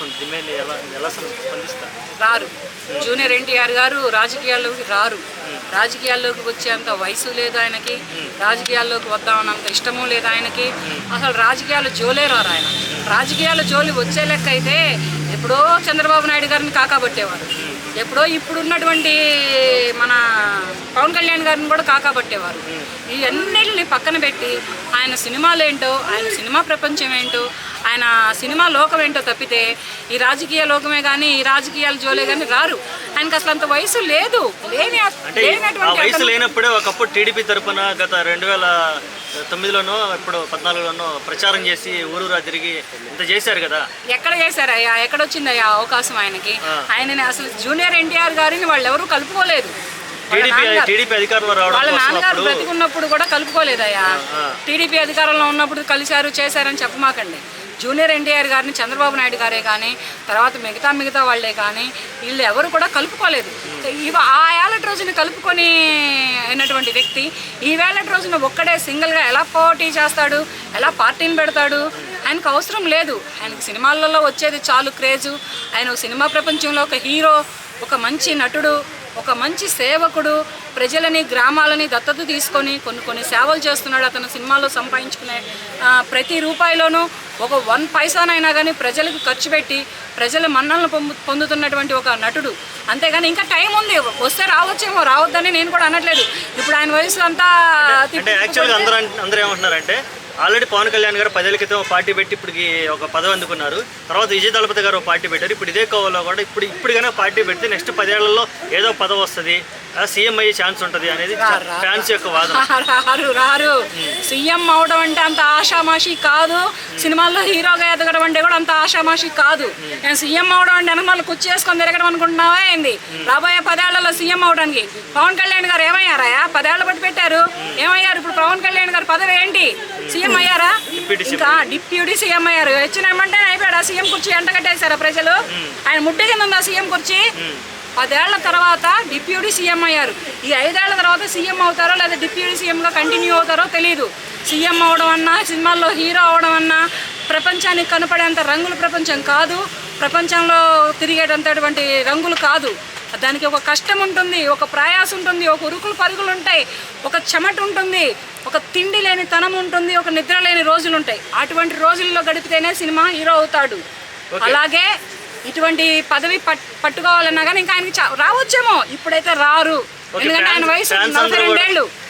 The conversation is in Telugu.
ఎలా ఎలా స్పందిస్తారు? రారు. జూనియర్ ఎన్టీఆర్ గారు రాజకీయాల్లోకి రారు. రాజకీయాల్లోకి వచ్చేంత వయసు లేదు ఆయనకి. రాజకీయాల్లోకి వద్దామన్నంత ఇష్టము లేదు ఆయనకి. అసలు రాజకీయాలు జోలే రారు ఆయన. రాజకీయాల జోలి వచ్చే లెక్క అయితే ఎప్పుడో చంద్రబాబు నాయుడు గారిని కాకాబట్టేవారు. ఎప్పుడో ఇప్పుడున్నటువంటి మన పవన్ కళ్యాణ్ గారిని కూడా కాకాబట్టేవారు. ఈ అన్నిటిని పక్కన పెట్టి ఆయన సినిమాలు ఏంటో ఆయన సినిమా ప్రపంచం ఏంటో ఆయన సినిమా లోకం ఏంటో తప్పితే ఈ రాజకీయ లోకమే కానీ ఈ రాజకీయాల జోలే కానీ రారు. ఆయనకి అసలు అంత వయసు లేదు. లేని లేనటువంటి వయసు లేనప్పుడే ఒకప్పుడు టీడీపీ తరపున గత రెండు వేల తొమ్మిదిలోనో ఇప్పుడు పద్నాలుగులోనో ప్రచారం చేసి ఊరూరా తిరిగి ఇంత చేశారు కదా. ఎక్కడ చేశారయ్యా ఎక్కడ వచ్చిందయ్యా అవకాశం ఆయనకి. ఆయనని అసలు జూనియర్ ఎన్టీఆర్ గారిని వాళ్ళు ఎవరు కలుపుకోలేదు. వాళ్ళ నాన్నగారు- బ్రతికున్నప్పుడు కూడా కలుపుకోలేదయ్యా. టీడీపీ అధికారంలో ఉన్నప్పుడు కలిశారు చేశారని చెప్పమాకండి. జూనియర్ ఎన్టీఆర్ గారిని చంద్రబాబు నాయుడు గారే కానీ తర్వాత మిగతా మిగతా వాళ్ళే కానీ వీళ్ళు ఎవరు కూడా కలుపుకోలేదు. ఇవ ఆ ఏళ్ళటి రోజున కలుపుకొని అయినటువంటి వ్యక్తి ఈ వేళటి రోజున ఒక్కడే సింగిల్గా ఎలా పోటీ చేస్తాడు ఎలా పార్టీని పెడతాడు ఆయనకు అవసరం లేదు. ఆయనకు సినిమాలలో వచ్చేది చాలు క్రేజు. ఆయన సినిమా ప్రపంచంలో ఒక హీరో ఒక మంచి నటుడు ఒక మంచి సేవకుడు. ప్రజలని గ్రామాలని దత్తత తీసుకొని కొన్ని కొన్ని సేవలు చేస్తున్నాడు. అతను సినిమాలో సంపాదించుకునే ప్రతి రూపాయిలోనూ ఒక వన్ పైసానైనా కానీ ప్రజలకు ఖర్చు పెట్టి ప్రజల మన్నలను పొందు పొందుతున్నటువంటి ఒక నటుడు. అంతేగాని ఇంకా టైం ఉంది. వస్తే రావచ్చేమో రావద్దని నేను కూడా అనట్లేదు. ఇప్పుడు ఆయన వయసు అంతా అంటే యాక్చువల్గా అందరూ ఏమంటున్నారంటే ఆల్రెడీ పవన్ కళ్యాణ్ గారు పదేళ్ళ క్రితం పార్టీ పెట్టి ఇప్పటికి ఒక పదవి అందుకున్నారు. తర్వాత విజయ్ దళపతి గారు ఒక పార్టీ పెట్టారు. ఇప్పుడు ఇదే కోవలో కూడా ఇప్పుడు ఇప్పుడు కనుక పార్టీ పెడితే నెక్స్ట్ పదేళ్ళలో ఏదో పదవి వస్తుంది. సీఎం అయ్యే ఛాన్స్ ఉంటుంది అనేది ఫ్యాన్స్ యొక్క వాదన. రారు రారు. సీఎం అవడం అంటే అంత ఆషామాషి కాదు. సినిమాల్లో హీరోగా ఎదగడం అంటే కూడా అంత ఆషామాషి కాదు. నేను సీఎం అవడం అంటే వెనకాల కుర్చీ చేసుకొని తిరగడం అనుకుంటున్నావా ఏంది? రాబోయే పదేళ్ళలో సీఎం అవడానికి పవన్ కళ్యాణ్ గారు ఏమయ్యారా? పదేళ్ళ బట్టి పెట్టారు. ఏమయ్యారు? ఇప్పుడు పవన్ కళ్యాణ్ గారు పదవి ఏంటి? సీఎం అయ్యారా? Deputy CM. ఇంకా డిప్యూటీ సీఎం అయ్యారు. వచ్చిన ఏమంటే అయిపోయాడు? సీఎం కుర్చీ ఎంట కట్టేశారా ప్రజలు? ఆయన ముట్టి కింద ఉందా సీఎం కుర్చీ? పదేళ్ళ తర్వాత డిప్యూటీ సీఎం అయ్యారు. ఈ ఐదేళ్ళ తర్వాత సీఎం అవుతారో లేదా డిప్యూటీ సీఎంగా కంటిన్యూ అవుతారో తెలియదు సీఎం అవడం అన్నా సినిమాల్లో హీరో అవడం అన్నా ప్రపంచానికి కనపడేంత రంగుల ప్రపంచం కాదు. ప్రపంచంలో తిరిగేటంతటువంటి రంగులు కాదు. దానికి ఒక కష్టం ఉంటుంది ఒక ప్రయాస ఉంటుంది ఒక ఉరుకులు పరుగులు ఉంటాయి ఒక చెమట ఉంటుంది ఒక తిండి లేని తనం ఉంటుంది ఒక నిద్ర లేని రోజులు ఉంటాయి. అటువంటి రోజుల్లో గడిపితేనే సినిమా హీరో అవుతాడు. అలాగే ఇటువంటి పదవి పట్ పట్టుకోవాలన్నా కానీ ఇంకా ఆయనకి చా- రావచ్చేమో. ఇప్పుడైతే రారు. ఎందుకంటే ఆయన వయసు నలభై రెండేళ్ళు.